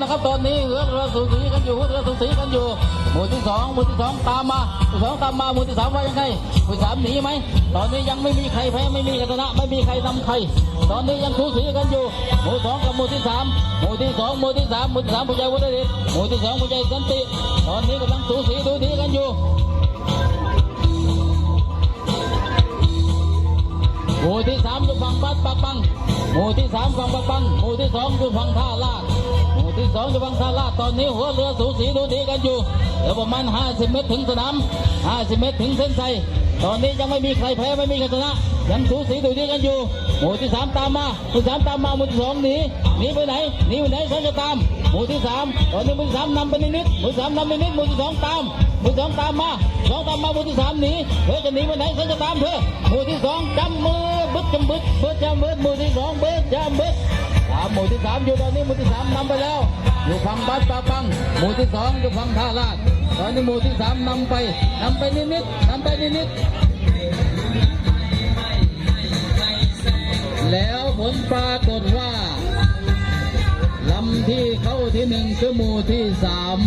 นะครับ ตอนนี้เรือเรือสูสีกันอยู่เรือสูสีกันอยู่ หมู่ที่สองหมู่ที่สองตามมาหมู่ที่สองตามมาหมู่ที่สามว่ายังไงหมู่สามหนีไหมตอนนี้ยังไม่มีใครแพ้ไม่มีใครชนะไม่มีใครนำใคร ตอนนี้ยังสูสีกันอยู่ หมู่สองกับหมู่ที่สามหมู่ที่สองหมู่ที่สามหมู่ที่สามผู้ใหญ่วุฒิเดชหมู่ที่สองผู้ใหญ่สันติ ตอนนี้กำลังสูสีดูดีกันอยู่หมู่ที่สามอยู่ฝั่งบัดปักปัง หมู่ที่สามฝั่งปักปัง หมู่ที่สองอยู่ฝั่งท่าลาด สองอยู่ฝั่งท่าลาตอนนี้หัวเรือสูสีดูดีกันอยู่เดี๋ยวประมาณ 50 เมตรถึงสนาม 50 เมตรถึงเส้นชัยตอนนี้ยังไม่มีใครแพ้ไม่มีใครชนะยังสูสีดูดีกันอยู่ หมู่ที่สามตามมาหมู่สามตามมาหมู่ที่สองหนีหนีไปไหนหนีไปไหนฉันจะตาม หมู่ที่สามตอนนี้หมู่ที่สามนำไปนิดๆหมู่สามนำไปนิดหมู่ที่สองตามหมู่สองตามมาสองตามมาหมู่ที่สามหนีเธอจะหนีไปไหนฉันจะตามเธอหมู่ที่สองจำมือบึดจำบึดบึดจำบึดหมู่ที่สองบึดจำบึด สามหมู่ที่สามอยู่ตอนนี้หมู่ที่สามนำไปแล้ว อยู่ฝั่งบ้านปาปังหมู่ที่สองอยู่ฝั่งท่าลาดตอนนี้หมู่ที่สามนำไปนำไปนิดๆนำไปนิดๆแล้วผลปรากฏว่าลำที่เข้าที่หนึ่งคือหมู่ที่สาม